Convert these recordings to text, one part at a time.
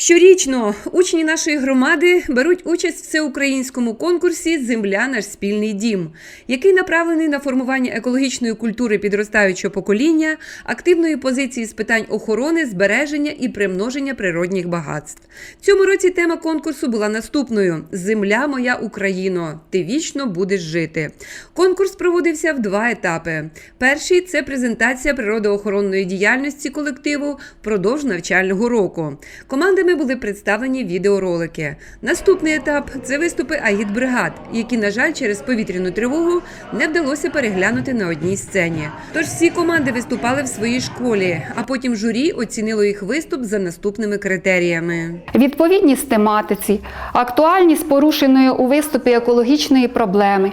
Щорічно учні нашої громади беруть участь в всеукраїнському конкурсі Земля наш спільний дім, який направлений на формування екологічної культури підростаючого покоління, активної позиції з питань охорони, збереження і примноження природних багатств. Цьому році тема конкурсу була наступною: Земля моя Україно, ти вічно будеш жити. Конкурс проводився в два етапи. Перший це презентація природоохоронної діяльності колективу впродовж навчального року. Командами були представлені відеоролики. Наступний етап це виступи агітбригад, які, на жаль, через повітряну тривогу не вдалося переглянути на одній сцені. Тож всі команди виступали в своїй школі, а потім журі оцінило їх виступ за наступними критеріями. Відповідність тематиці, актуальність порушеної у виступі екологічної проблеми,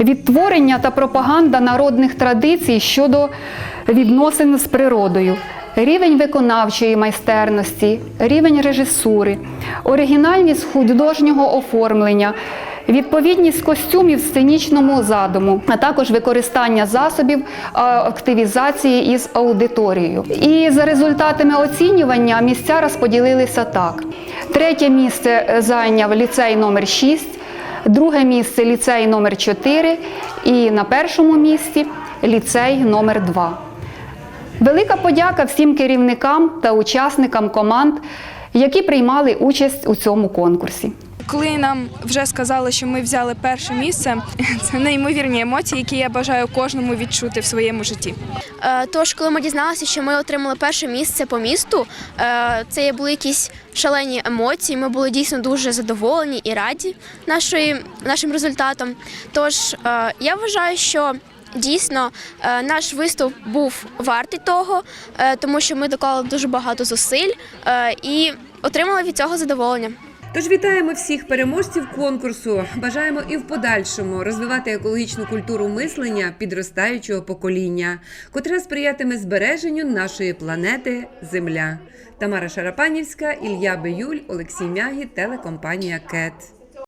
відтворення та пропаганда народних традицій щодо відносин з природою, рівень виконавчої майстерності, рівень режисури, оригінальність художнього оформлення. Відповідність костюмів сценічному задуму, а також використання засобів активізації із аудиторією. І за результатами оцінювання місця розподілилися так: третє місце зайняв ліцей номер 6, друге місце ліцей номер 4 і на першому місці ліцей номер 2. Велика подяка всім керівникам та учасникам команд, які приймали участь у цьому конкурсі. Коли нам вже сказали, що ми взяли перше місце, це неймовірні емоції, які я бажаю кожному відчути в своєму житті. Е, Тож, коли ми дізналися, що ми отримали перше місце по місту, е, це були якісь шалені емоції. Ми були дійсно дуже задоволені і раді нашої, нашим результатом. Тож е, я вважаю, що дійсно наш виступ був вартий того, тому що ми доклали дуже багато зусиль і отримали від цього задоволення. Тож вітаємо всіх переможців конкурсу. Бажаємо і в подальшому розвивати екологічну культуру мислення підростаючого покоління, котре сприятиме збереженню нашої планети Земля. Тамара Шарапанівська, Ілля Биюль, Олексій Мягі, телекомпанія КЕТ.